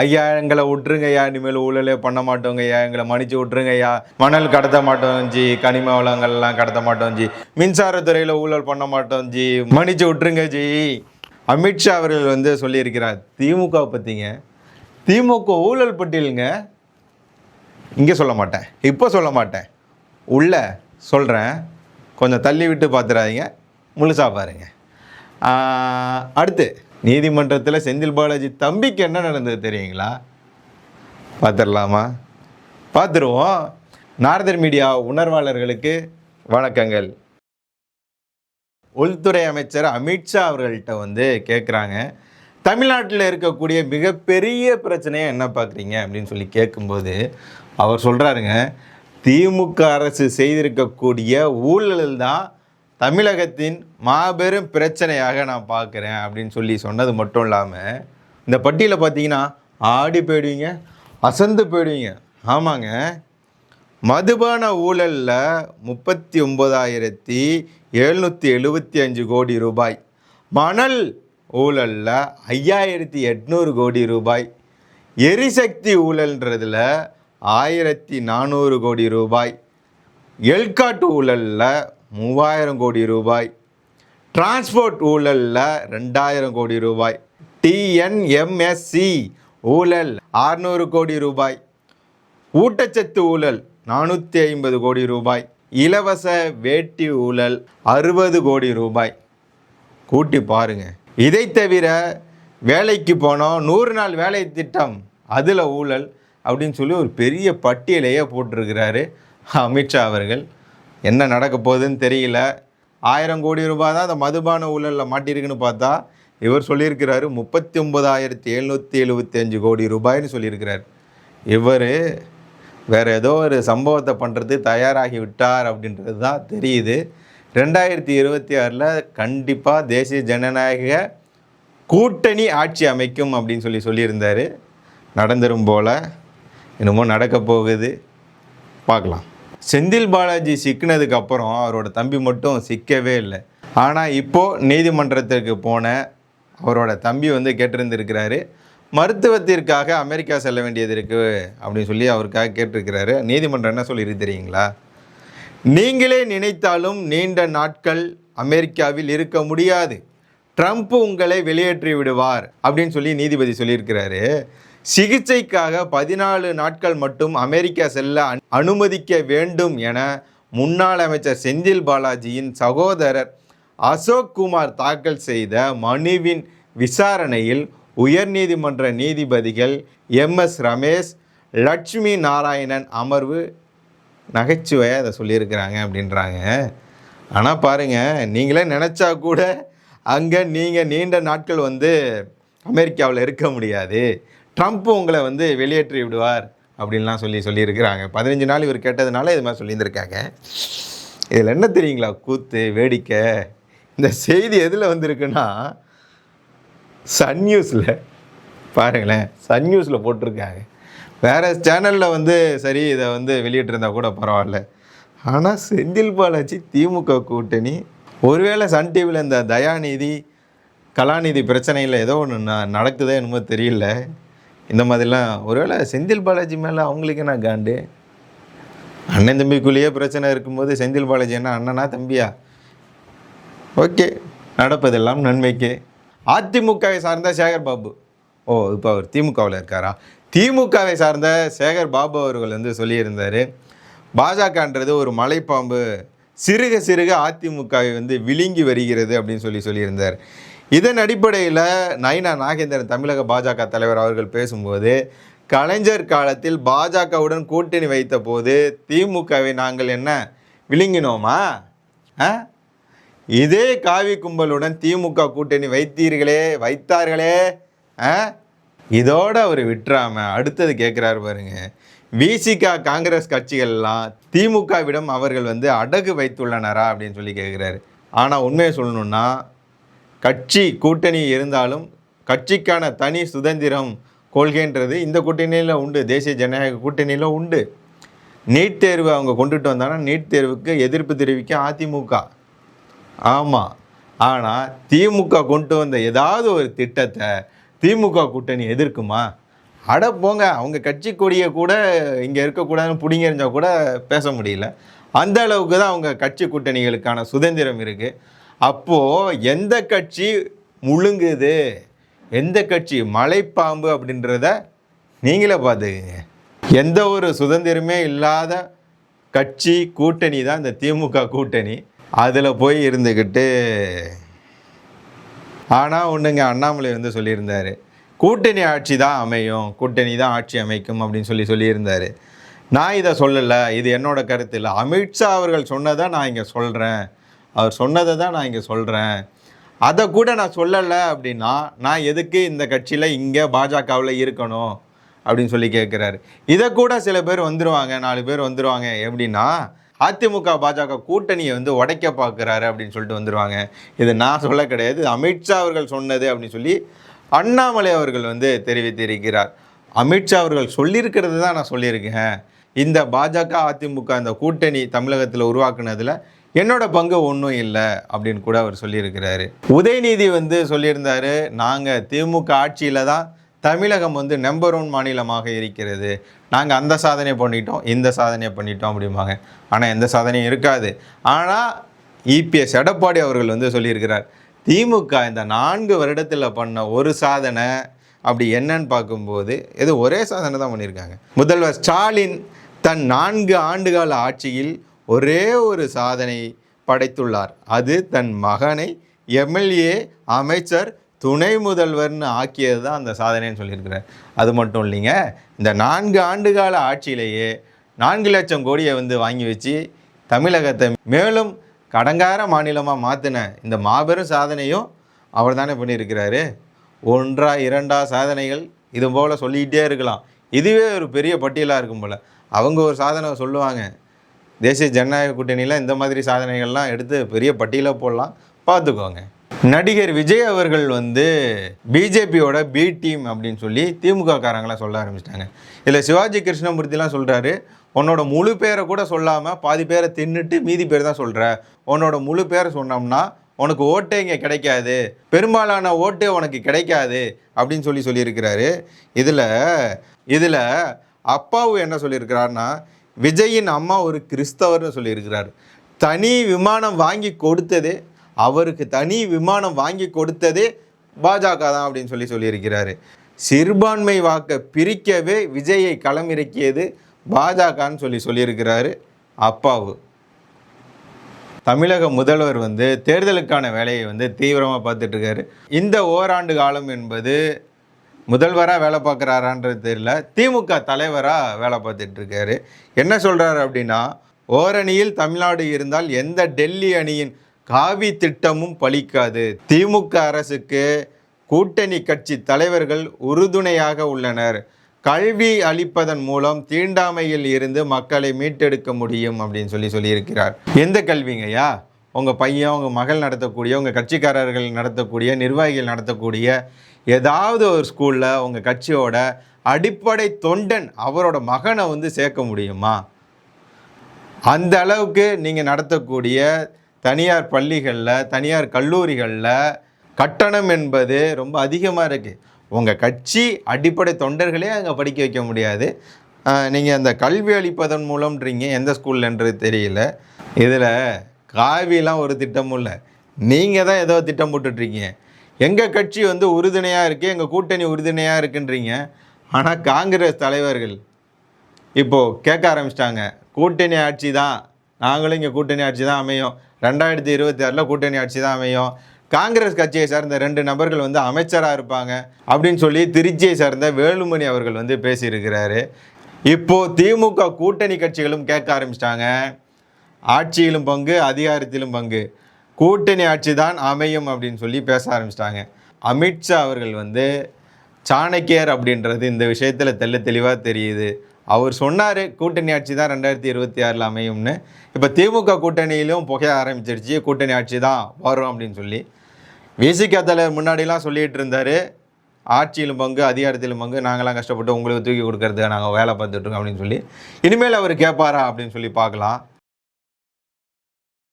ஐயா எங்களை விட்டுருங்கய்யா இனிமேல் ஊழலே பண்ண மாட்டோங்கய்யா எங்களை மன்னிச்சு விட்டுருங்கய்யா மணல் கடத்த மாட்டோம் ஜி. கனிம வளங்கள்லாம் கடத்த மாட்டோம் ஜி. மின்சாரத்துறையில் ஊழல் பண்ண மாட்டோம் ஜி. மன்னிச்சு விட்டுருங்க ஜி. அமித்ஷா அவர்கள் வந்து சொல்லியிருக்கிறார் திமுக பற்றிங்க திமுக ஊழல் பட்டியலுங்க இங்கே சொல்ல மாட்டேன். இப்போ சொல்ல மாட்டேன். உள்ள சொல்கிறேன் கொஞ்சம் தள்ளி விட்டு பார்த்துடாதீங்க முழுசாக பாருங்க. அடுத்து. நீதிமன்றத்தில் செந்தில் பாலாஜி தம்பிக்கு என்ன நடந்தது தெரியுங்களா? பார்த்துடலாமா? பார்த்துருவோம். நாரதர் மீடியா உணர்வாளர்களுக்கு வணக்கங்கள். உள்துறை அமைச்சர் அமித்ஷா அவர்கள்ட்ட வந்து கேட்குறாங்க தமிழ்நாட்டில் இருக்கக்கூடிய மிகப்பெரிய பிரச்சனையை என்ன பார்க்குறீங்க அப்படின்னு சொல்லி கேட்கும்போது அவர் சொல்கிறாருங்க திமுக அரசு செய்திருக்கக்கூடிய ஊழல் தான் தமிழகத்தின் மாபெரும் பிரச்சனையாக நான் பார்க்குறேன் அப்படின்னு சொல்லி சொன்னது மட்டும் இல்லாமல் இந்த பட்டியலை பார்த்தீங்கன்னா ஆடி போயிடுவீங்க அசந்து போயிடுவீங்க. ஆமாங்க. மதுபான ஊழலில் முப்பத்தி ஒம்பதாயிரத்தி எழுநூற்றி எழுபத்தி அஞ்சு கோடி ரூபாய். மணல் ஊழலில் ஐயாயிரத்தி எட்நூறு கோடி ரூபாய். எரிசக்தி ஊழல்ன்றதில் ஆயிரத்தி நானூறு கோடி ரூபாய். எல்காட்டு ஊழலில் மூவாயிரம் கோடி ரூபாய். டிரான்ஸ்போர்ட் ஊழலில் ரெண்டாயிரம் கோடி ரூபாய். டிஎன்எம்எஸ்சி ஊழல் ஆறுநூறு கோடி ரூபாய். ஊட்டச்சத்து ஊழல் நானூற்றி ஐம்பது கோடி ரூபாய். இலவச வேட்டி ஊழல் அறுபது கோடி ரூபாய். கூட்டி பாருங்க. இதை தவிர வேலைக்கு போனோம் நூறு நாள் வேலை திட்டம் அதில் ஊழல் அப்படின்னு சொல்லி ஒரு பெரிய பட்டியலையே போட்டிருக்கிறாரு அமித்ஷா அவர்கள். என்ன நடக்க போகுதுன்னு தெரியல. ஆயிரம் கோடி ரூபாய் தான் அந்த மதுபான ஊழலில் மாட்டியிருக்குன்னு பார்த்தா இவர் சொல்லியிருக்கிறாரு முப்பத்தி ஒன்பதாயிரத்தி எழுநூற்றி எழுபத்தஞ்சு கோடி ரூபாய்னு சொல்லியிருக்கிறார். இவர் வேறு ஏதோ ஒரு சம்பவத்தை பண்ணுறது தயாராகி விட்டார் அப்படின்றது தான் தெரியுது. ரெண்டாயிரத்தி இருபத்தி ஆறில் கண்டிப்பாக தேசிய ஜனநாயக கூட்டணி ஆட்சி அமைக்கும் அப்படின்னு சொல்லி சொல்லியிருந்தார். நடந்துரும் போல். என்னமோ நடக்க போகுது. பார்க்கலாம். செந்தில் பாலாஜி சிக்கினதுக்கு அப்புறம் அவரோட தம்பி மட்டும் சிக்கவே இல்லை. ஆனால் இப்போது நீதிமன்றத்திற்கு போன அவரோட தம்பி வந்து கேட்டிருந்திருக்கிறாரு. மருத்துவத்திற்காக அமெரிக்கா செல்ல வேண்டியது இருக்குது அப்படின்னு சொல்லி அவருக்காக கேட்டிருக்கிறாரு. நீதிமன்றம் என்ன சொல்லியிருக்கு தெரியுங்களா? நீங்களே நினைத்தாலும் நீண்ட நாட்கள் அமெரிக்காவில் இருக்க முடியாது. ட்ரம்ப் உங்களை வெளியேற்றி விடுவார் அப்படின்னு சொல்லி நீதிபதி சொல்லியிருக்கிறாரு. சிகிச்சைக்காக பதினாலு நாட்கள் மட்டும் அமெரிக்கா செல்ல அனுமதிக்க வேண்டும் என முன்னாள் அமைச்சர் செந்தில் பாலாஜியின் சகோதரர் அசோக் குமார் தாக்கல் செய்த மனுவின் விசாரணையில் உயர்நீதிமன்ற நீதிபதிகள் எம். எஸ். ரமேஷ் லட்சுமி நாராயணன் அமர்வு நகைச்சுவையாக அதை சொல்லியிருக்கிறாங்க அப்படின்றாங்க. ஆனால் பாருங்கள் நீங்களே நினச்சா கூட அங்கே நீங்கள் நீண்ட நாட்கள் வந்து அமெரிக்காவில் இருக்க முடியாது. ட்ரம்ப் உங்களை வந்து வெளியேற்றி விடுவார் அப்படின்லாம் சொல்லி சொல்லியிருக்கிறாங்க. பதினஞ்சு நாள் இவர் கேட்டதுனால இது மாதிரி சொல்லியிருந்திருக்காங்க. இதில் என்ன தெரியுங்களா? கூத்து வேடிக்கை. இந்த செய்தி எதில் வந்திருக்குன்னா சன் நியூஸில் பாருங்களேன் சன் நியூஸில் போட்டிருக்காங்க. வேறு சேனலில் வந்து சரி இதை வந்து வெளியிட்டிருந்தா கூட பரவாயில்ல. ஆனால் செந்தில் பாலாஜி திமுக கூட்டணி ஒருவேளை சன் டிவியில் இந்த தயாநிதி கலாநிதி பிரச்சனையில் ஏதோ ஒன்று நடக்குதோ என்னமோ தெரியல. இந்த மாதிரிலாம். ஒருவேளை செந்தில் பாலாஜி மேலே அவங்களுக்கு என்ன காண்டு? அண்ணன் தம்பிக்குள்ளேயே பிரச்சனை இருக்கும்போது செந்தில் பாலாஜி என்ன அண்ணனா தம்பியா? ஓகே நடப்பதெல்லாம் நன்மைக்கு. அதிமுகவை சார்ந்த சேகர் பாபு. ஓ இப்போ அவர் திமுகவில் இருக்காரா? திமுகவை சார்ந்த சேகர் பாபு அவர்கள் வந்து சொல்லியிருந்தார் பாஜகன்றது ஒரு மலைப்பாம்பு சிறுக சிறுக அதிமுகவை வந்து விழுங்கி வருகிறது அப்படின்னு சொல்லி சொல்லியிருந்தார். இதன் அடிப்படையில் நைனா நாகேந்திரன் தமிழக பாஜக தலைவர் அவர்கள் பேசும்போது கலைஞர் காலத்தில் பாஜகவுடன் கூட்டணி வைத்த போது திமுகவை நாங்கள் என்ன விழுங்கினோமா? ஆ? இதே காவி கும்பலுடன் திமுக கூட்டணி வைத்தீர்களே வைத்தார்களே ஆ? இதோட அவர் விட்டுறாம அடுத்தது கேட்குறாரு பாருங்க. விசிகா காங்கிரஸ் கட்சிகள்லாம் திமுகவிடம் அவர்கள் வந்து அடகு வைத்துள்ளனரா அப்படின்னு சொல்லி கேட்குறாரு ஆனால் உண்மையை சொல்லணுன்னா கட்சி கூட்டணி இருந்தாலும் கட்சிக்கான தனி சுதந்திரம் கொள்கைன்றது இந்த கூட்டணியில் உண்டு. தேசிய ஜனநாயக கூட்டணியில் உண்டு. நீட் தேர்வு அவங்க கொண்டுட்டு வந்தாங்கன்னா நீட் தேர்வுக்கு எதிர்ப்பு தெரிவிக்க அதிமுக. ஆமாம் ஆனால் திமுக கொண்டு வந்த ஏதாவது ஒரு திட்டத்தை திமுக கூட்டணி எதிர்க்குமா? அட போங்க. அவங்க கட்சி கொடியை கூட இங்கே இருக்கக்கூடாதுன்னு பிடிங்கறிஞ்சா கூட பேச முடியல. அந்த அளவுக்கு தான் அவங்க கட்சி கூட்டணிகளுக்கான சுதந்திரம் இருக்குது அப்போது எந்த கட்சி முழுங்குது? எந்த கட்சி மலைப்பாம்பு அப்படின்றத நீங்களே பார்த்துக்குங்க. எந்த ஒரு சுதந்திரமே இல்லாத கட்சி கூட்டணி தான் இந்த திமுக கூட்டணி. அதில் போய் இருந்துக்கிட்டு ஆனால் ஒன்றுங்க அண்ணாமலை வந்து சொல்லியிருந்தார். கூட்டணி ஆட்சி தான் அமையும் கூட்டணி தான் ஆட்சி அமைக்கும் அப்படின்னு சொல்லி சொல்லியிருந்தார். நான் இதை சொல்லலை இது என்னோடய கருத்து இல்லை. அமித்ஷா அவர்கள் சொன்னதை நான் இங்கே சொல்கிறேன் அவர் சொன்னதை தான் நான் இங்கே சொல்கிறேன் அதை கூட நான் சொல்லலை அப்படின்னா நான் எதுக்கு இந்த கட்சியில் இங்கே பாஜகவில் இருக்கணும் அப்படின்னு சொல்லி கேட்குறாரு. இதை கூட சில பேர் வந்துடுவாங்க நாலு பேர் வந்துடுவாங்க எப்படின்னா அதிமுக பாஜக கூட்டணியை வந்து உடைக்க பார்க்குறாரு அப்படின்னு சொல்லிட்டு வந்துருவாங்க. இது நான் சொல்ல கிடையாது. அமித்ஷா அவர்கள் சொன்னது அப்படின்னு சொல்லி அண்ணாமலை அவர்கள் வந்து தெரிவித்திருக்கிறார். அமித்ஷா அவர்கள் சொல்லியிருக்கிறது தான் நான் சொல்லியிருக்கேன். இந்த பாஜக அதிமுக இந்த கூட்டணி தமிழகத்தில் உருவாக்குனதில் என்னோட பங்கு ஒன்றும் இல்லை அப்படின்னு கூட அவர் சொல்லியிருக்கிறாரு. உதயநிதி வந்து சொல்லியிருந்தாரு நாங்கள் திமுக ஆட்சியில் தான் தமிழகம் வந்து நம்பர் ஒன் மாநிலமாக இருக்கிறது. நாங்கள் அந்த சாதனை பண்ணிட்டோம் இந்த சாதனையை பண்ணிட்டோம் அப்படிம்பாங்க. ஆனால் எந்த சாதனையும் இருக்காது. ஆனால் இபிஎஸ் எடப்பாடி அவர்கள் வந்து சொல்லியிருக்கிறார் திமுக இந்த நான்கு வருடத்தில் பண்ண ஒரு சாதனை அப்படி என்னன்னு பார்க்கும்போது இது ஒரே சாதனை தான் பண்ணியிருக்காங்க. முதல்வர் ஸ்டாலின் தன் நான்கு ஆண்டுகால ஆட்சியில் ஒரே ஒரு சாதனை படைத்துள்ளார். அது தன் மகனை எம்எல்ஏ அமைச்சர் துணை முதல்வர்னு ஆக்கியது தான் அந்த சாதனைன்னு சொல்லியிருக்கிறார். அது மட்டும் இல்லைங்க இந்த நான்கு ஆண்டுகால ஆட்சியிலேயே நான்கு லட்சம் கோடியை வந்து வாங்கி வச்சு தமிழகத்தை மேலும் கடங்கார மாநிலமாக மாற்றின இந்த மாபெரும் சாதனையும் அவர் தானே பண்ணியிருக்கிறாரு. ஒன்றா இரண்டா சாதனைகள் இது போல் சொல்லிக்கிட்டே இருக்கலாம். இதுவே ஒரு பெரிய பட்டியலாக இருக்கும் போல். அவங்க ஒரு சாதனை சொல்லுவாங்க தேசிய ஜனநாயக கூட்டணியில் இந்த மாதிரி சாதனைகள்லாம் எடுத்து பெரிய பட்டியலாக போடலாம். பார்த்துக்கோங்க. நடிகர் விஜய் அவர்கள் வந்து பிஜேபியோட பி டீம் அப்படின்னு சொல்லி திமுக காரங்களாம் சொல்ல ஆரம்பிச்சிட்டாங்க. இதில் சிவாஜி கிருஷ்ணமூர்த்திலாம் சொல்கிறாரு உன்னோட முழு பேரை கூட சொல்லாமல் பாதி பேரை தின்னுட்டு மீதி பேர் தான் சொல்கிற உன்னோட முழு பேரை சொன்னோம்னா உனக்கு ஓட்டே இங்கே கிடைக்காது. பெரும்பாலான ஓட்டே உனக்கு கிடைக்காது. அப்படின்னு சொல்லி சொல்லியிருக்கிறாரு. இதில் இதில் அப்பாவு என்ன சொல்லியிருக்கிறாருன்னா விஜயின் அம்மா ஒரு கிறிஸ்தவர்னு சொல்லியிருக்கிறார். தனி விமானம் வாங்கி கொடுத்ததே அவருக்கு தனி விமானம் வாங்கி கொடுத்ததே பாஜக தான் அப்படின்னு சொல்லி சொல்லியிருக்கிறாரு. சிறுபான்மை வாக்கை பிரிக்கவே விஜயை களமிறக்கியது பாஜகன்னு சொல்லி சொல்லியிருக்கிறாரு அப்பாவு. தமிழக முதல்வர் வந்து தேர்தலுக்கான வேலையை வந்து தீவிரமாக பார்த்துட்டு இருக்காரு. இந்த ஓராண்டு காலம் என்பது முதல்வராக வேலை பார்க்குறாரான்றது தெரியல. திமுக தலைவராக வேலை பார்த்துட்டு இருக்காரு. என்ன சொல்கிறாரு அப்படின்னா ஓரணியில் தமிழ்நாடு இருந்தால் எந்த டெல்லி அணியின் காவி திட்டமும் பலிக்காது. திமுக அரசுக்கு கூட்டணி கட்சி தலைவர்கள் உறுதுணையாக உள்ளனர். கல்வி அளிப்பதன் மூலம் தீண்டாமையில் இருந்து மக்களை மீட்டெடுக்க முடியும் அப்படின்னு சொல்லி சொல்லியிருக்கிறார். எந்த கல்விங்கய்யா? உங்கள் பையன் உங்கள் மகள் நடத்தக்கூடிய உங்கள் கட்சிக்காரர்கள் நடத்தக்கூடிய நிர்வாகிகள் நடத்தக்கூடிய ஏதாவது ஒரு ஸ்கூலில் உங்கள் கட்சியோட அடிப்படை தொண்டன் அவரோட மகனை வந்து சேர்க்க முடியுமா? அந்த அளவுக்கு நீங்கள் நடத்தக்கூடிய தனியார் பள்ளிகளில் தனியார் கல்லூரிகளில் கட்டணம் என்பது ரொம்ப அதிகமாக இருக்குது உங்கள் கட்சி அடிப்படை தொண்டர்களே அங்கே படிக்க வைக்க முடியாது. நீங்கள் அந்த கல்வி அளிப்பதன் மூலம்ன்றீங்க எந்த ஸ்கூல்லன்றது தெரியல. இதில் காவிலாம் ஒரு திட்டமும் இல்லை. நீங்கள் தான் ஏதோ திட்டம் போட்டுட்ருக்கீங்க. எங்கள் கட்சி வந்து உறுதுணையாக இருக்குது எங்கள் கூட்டணி உறுதுணையாக இருக்குன்றீங்க. ஆனால் காங்கிரஸ் தலைவர்கள் இப்போது கேட்க ஆரம்பிச்சிட்டாங்க. கூட்டணி ஆட்சி தான் நாங்களும் இங்கே கூட்டணி ஆட்சி தான் அமையும். ரெண்டாயிரத்தி இருபத்தி ஆறில் கூட்டணி ஆட்சி தான் அமையும். காங்கிரஸ் கட்சியை சார்ந்த ரெண்டு நபர்கள் வந்து அமைச்சராக இருப்பாங்க அப்படின்னு சொல்லி திருச்சியை சார்ந்த வேலுமணி அவர்கள் வந்து பேசியிருக்கிறாரு. இப்போது திமுக கூட்டணி கட்சிகளும் கேட்க ஆரம்பிச்சிட்டாங்க. ஆட்சியிலும் பங்கு அதிகாரத்திலும் பங்கு. கூட்டணி ஆட்சி தான் அமையும் அப்படின்னு சொல்லி பேச ஆரம்பிச்சிட்டாங்க. அமித்ஷா அவர்கள் வந்து சாணக்கியர் அப்படின்றது இந்த விஷயத்தில் தெல்ல தெளிவாக தெரியுது. அவர் சொன்னார் கூட்டணி ஆட்சி தான் ரெண்டாயிரத்தி இருபத்தி ஆறில் அமையும்னு. இப்போ திமுக கூட்டணியிலும் புகைய ஆரம்பிச்சிருச்சு கூட்டணி ஆட்சி தான் வரும் அப்படின்னு சொல்லி. விசிக தலைவர் முன்னாடிலாம் சொல்லிகிட்டு இருந்தார் ஆட்சியிலும் பங்கு அதிகாரத்திலும் பங்கு நாங்களாம் கஷ்டப்பட்டு உங்களுக்கு தூக்கி கொடுக்கறதுக்கு நாங்கள் வேலை பார்த்துட்ருக்கோம் அப்படின்னு சொல்லி. இனிமேல் அவர் கேட்பாரா அப்படின்னு சொல்லி பார்க்கலாம்.